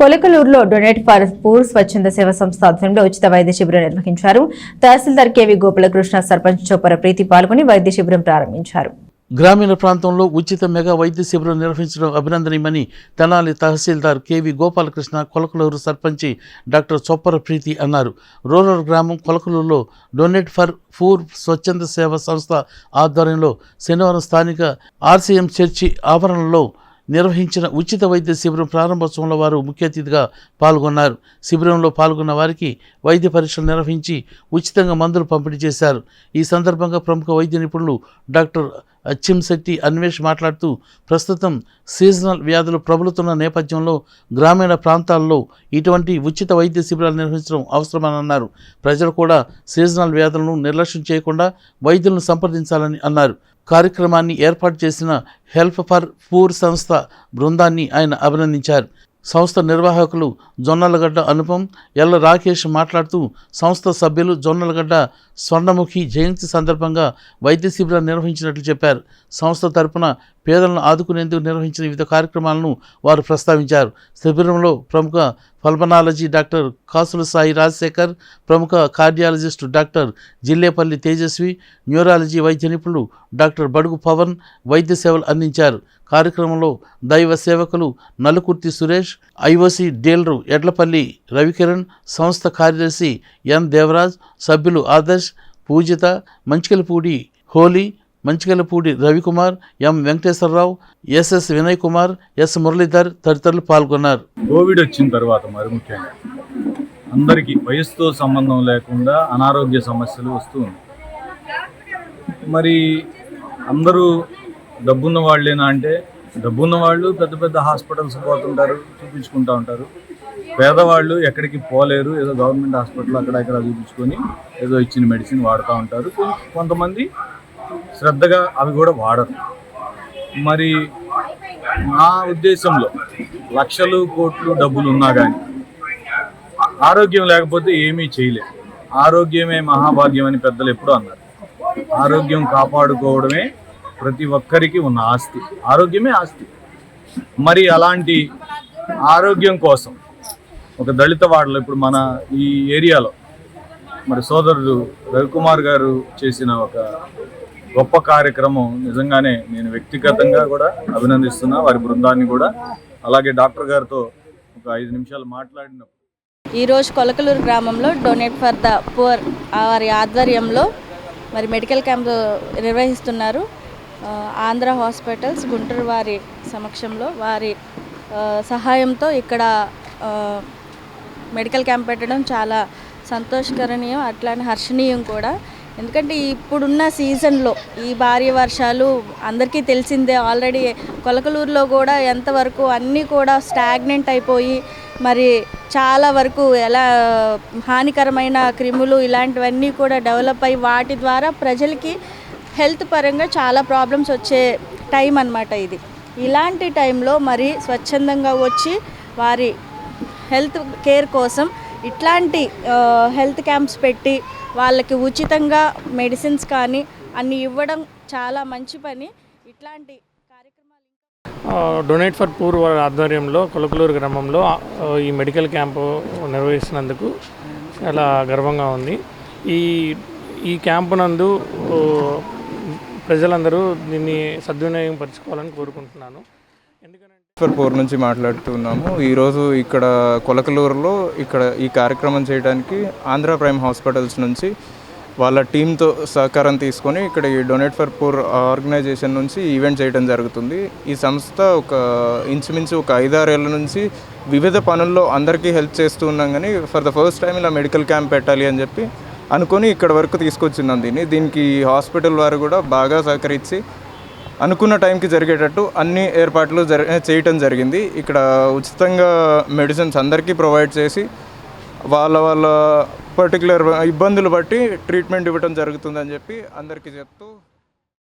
కొలకలూరులో donate for poor స్వచ్ఛంద సేవ సంస్థ ఆధ్వర్యంలో ఉచిత వైద్య శిబిరం నిర్వహించారు. తహసీల్దార్ కేవి గోపాలకృష్ణ సర్పంచ్ చొప్పర ప్రీతి పాల్గొని వైద్య శిబిరం ప్రారంభించారు. గ్రామీణ ప్రాంతంలో ఉచిత మెగా వైద్య శిబిరం నిర్వహించడం అభినందనీయమని Tenali tahsildar K V Gopalakrishna Kolakaluru sarpanch doctor Choppara ప్రీతి అన్నారు. రూరల్ గ్రామం కొలకలూరులో డొనేట్ ఫర్ ఫూర్ స్వచ్ఛంద సేవ సంస్థ ఆధ్వర్యంలో శనివారం స్థానిక ఆర్సీఎం చర్చి ఆవరణలో నిర్వహించిన ఉచిత వైద్య శిబిరం ప్రారంభోత్సవంలో వారు ముఖ్య అతిథిగా పాల్గొన్నారు. శిబిరంలో పాల్గొన్న వారికి వైద్య పరీక్షలు నిర్వహించి ఉచితంగా మందులు పంపిణీ చేశారు. ఈ సందర్భంగా ప్రముఖ వైద్య నిపుణులు డాక్టర్ అచ్చింశెట్టి అన్వేష్ మాట్లాడుతూ ప్రస్తుతం సీజనల్ వ్యాధులు ప్రబలుతున్న నేపథ్యంలో గ్రామీణ ప్రాంతాల్లో ఇటువంటి ఉచిత వైద్య శిబిరాలు నిర్వహించడం అవసరమని అన్నారు. ప్రజలు కూడా సీజనల్ వ్యాధులను నిర్లక్ష్యం చేయకుండా వైద్యులను సంప్రదించాలని అన్నారు. కార్యక్రమాన్ని ఏర్పాటు చేసిన హెల్ప్ ఫర్ పూర్ సంస్థ బృందాన్ని ఆయన అభినందించారు. సంస్థ నిర్వాహకులు జొన్నలగడ్డ అనుపం ఎల్ల రాకేష్ మాట్లాడుతూ సంస్థ సభ్యులు జొన్నలగడ్డ స్వర్ణముఖి జయంతి సందర్భంగా వైద్య శిబిరం నిర్వహించినట్లు చెప్పారు. సంస్థ తరపున పేదలను ఆదుకునేందుకు నిర్వహించిన వివిధ కార్యక్రమాలను వారు ప్రస్తావించారు. శిబిరంలో ప్రముఖ పల్మనాలజీ డాక్టర్ కాసుల సాయి రాజశేఖర్ ప్రముఖ cardiologist doctor Jillepalli Tejaswi neurology వైద్య నిపుణులు డాక్టర్ బడుగు పవన్ వైద్య సేవలు అందించారు కార్యక్రమంలో దైవ సేవకులు నలుకుర్తి సురేష్ ఐఓసి డీలరు ఎడ్లపల్లి రవికిరణ్ సంస్థ కార్యదర్శి ఎన్ దేవరాజ్ సభ్యులు ఆదర్శ్ పూజిత Manchikalapudi Holi Manchikalapudi Ravikumar M Venkateswararao S S Vinay Kumar S Muralidhar తదితరులు పాల్గొన్నారు. కోవిడ్ వచ్చిన తర్వాత మరి ముఖ్యంగా అందరికీ వయసుతో సంబంధం లేకుండా అనారోగ్య సమస్యలు వస్తూ మరి అందరూ డబ్బున్న వాళ్ళేనా అంటే డబ్బున్న వాళ్ళు పెద్ద పెద్ద హాస్పిటల్స్ పోతుంటారు చూపించుకుంటూ ఉంటారు. పేదవాళ్ళు ఎక్కడికి పోలేరు ఏదో గవర్నమెంట్ హాస్పిటల్ అక్కడ ఇక్కడ చూపించుకొని ఏదో ఇచ్చిన మెడిసిన్ వాడుతూ ఉంటారు. కొంతమంది శ్రద్ధగా అవి కూడా వాడరు. మరి నా ఉద్దేశంలో లక్షలు కోట్లు డబ్బులు ఉన్నా కానీ ఆరోగ్యం లేకపోతే ఏమీ చేయలేదు ఆరోగ్యమే మహాభాగ్యం అని పెద్దలు ఎప్పుడూ అన్నారు. ఆరోగ్యం కాపాడుకోవడమే ప్రతి ఒక్కరికి ఉన్న ఆస్తి. ఆరోగ్యమే ఆస్తి. మరి అలాంటి ఆరోగ్యం కోసం ఒక దళిత వాడలో ఇప్పుడు మన ఈ ఏరియాలో మరి సోదరుడు రవికుమార్ గారు చేసిన ఒక గొప్ప కార్యక్రమం. నిజంగానే నేను వ్యక్తిగతంగా కూడా అభినందిస్తున్నా వారి బృందాన్ని కూడా. అలాగే డాక్టర్ గారితో ఒక ఐదు నిమిషాలు మాట్లాడినప్పుడు. ఈరోజు కొలకలూరు గ్రామంలో డొనేట్ ఫర్ ద పువర్ వారి ఆధ్వర్యంలో మరి మెడికల్ క్యాంప్ నిర్వహిస్తున్నారు. ఆంధ్ర హాస్పిటల్స్ గుంటూరు వారి సమక్షంలో వారి సహాయంతో ఇక్కడ మెడికల్ క్యాంప్ పెట్టడం చాలా సంతోషకరణీయం అట్లానే హర్షణీయం కూడా. ఎందుకంటే ఇప్పుడున్న సీజన్లో ఈ భారీ వర్షాలు అందరికీ తెలిసిందే. ఆల్రెడీ కొలకలూరులో కూడా ఎంతవరకు అన్నీ కూడా స్టాగ్నెంట్ అయిపోయి మరి చాలా వరకు ఎలా హానికరమైన క్రిములు ఇలాంటివన్నీ కూడా డెవలప్ అయ్యి వాటి ద్వారా ప్రజలకి హెల్త్ పరంగా చాలా ప్రాబ్లమ్స్ వచ్చే టైం అన్నమాట ఇది. ఇలాంటి టైంలో మరి స్వచ్ఛందంగా వచ్చి వారి హెల్త్ కేర్ కోసం ఇట్లాంటి హెల్త్ క్యాంప్స్ పెట్టి వాళ్ళకి ఉచితంగా మెడిసిన్స్ కానీ అన్ని ఇవ్వడం చాలా మంచి పని. ఇట్లాంటి కార్యక్రమాలు డొనేట్ ఫర్ పూర్ ఆధ్వర్యంలో కొలకలూరు గ్రామంలో ఈ మెడికల్ క్యాంపు నిర్వహిస్తున్నందుకు చాలా గర్వంగా ఉంది. ఈ ఈ క్యాంపు నందు ప్రజలందరూ దీన్ని సద్వినియోగం పరచుకోవాలని కోరుకుంటున్నాను. ఎందుకంటే పోర్ నుంచి మాట్లాడుతున్నాము ఈరోజు ఇక్కడ కొలకలూరులో ఇక్కడ ఈ కార్యక్రమం చేయడానికి ఆంధ్ర ప్రైమ్ హాస్పిటల్స్ నుంచి వాళ్ళ టీంతో సహకారం తీసుకొని ఇక్కడ ఈ డొనేట్ ఫర్ పూర్ ఆర్గనైజేషన్ నుంచి ఈవెంట్ చేయడం జరుగుతుంది. ఈ సంస్థ ఒక ఇంచుమించు ఒక ఐదారేళ్ళ నుంచి వివిధ పనుల్లో అందరికీ హెల్ప్ చేస్తూ ఉన్నాం కానీ ఫర్ ద ఫస్ట్ టైం ఇలా మెడికల్ క్యాంప్ పెట్టాలి అని చెప్పి అనుకొని ఇక్కడ వరకు తీసుకొచ్చిందాం దీన్ని. దీనికి హాస్పిటల్ వారు కూడా బాగా సహకరించి అనుకున్న టైంకి జరిగేటట్టు అన్ని ఏర్పాట్లు జరి చేయటం జరిగింది. ఇక్కడ ఉచితంగా మెడిసిన్స్ అందరికీ ప్రొవైడ్ చేసి వాళ్ళ వాళ్ళ పర్టికులర్ ఇబ్బందులు బట్టి ట్రీట్మెంట్ ఇవ్వటం జరుగుతుందని చెప్పి అందరికీ చెప్తూ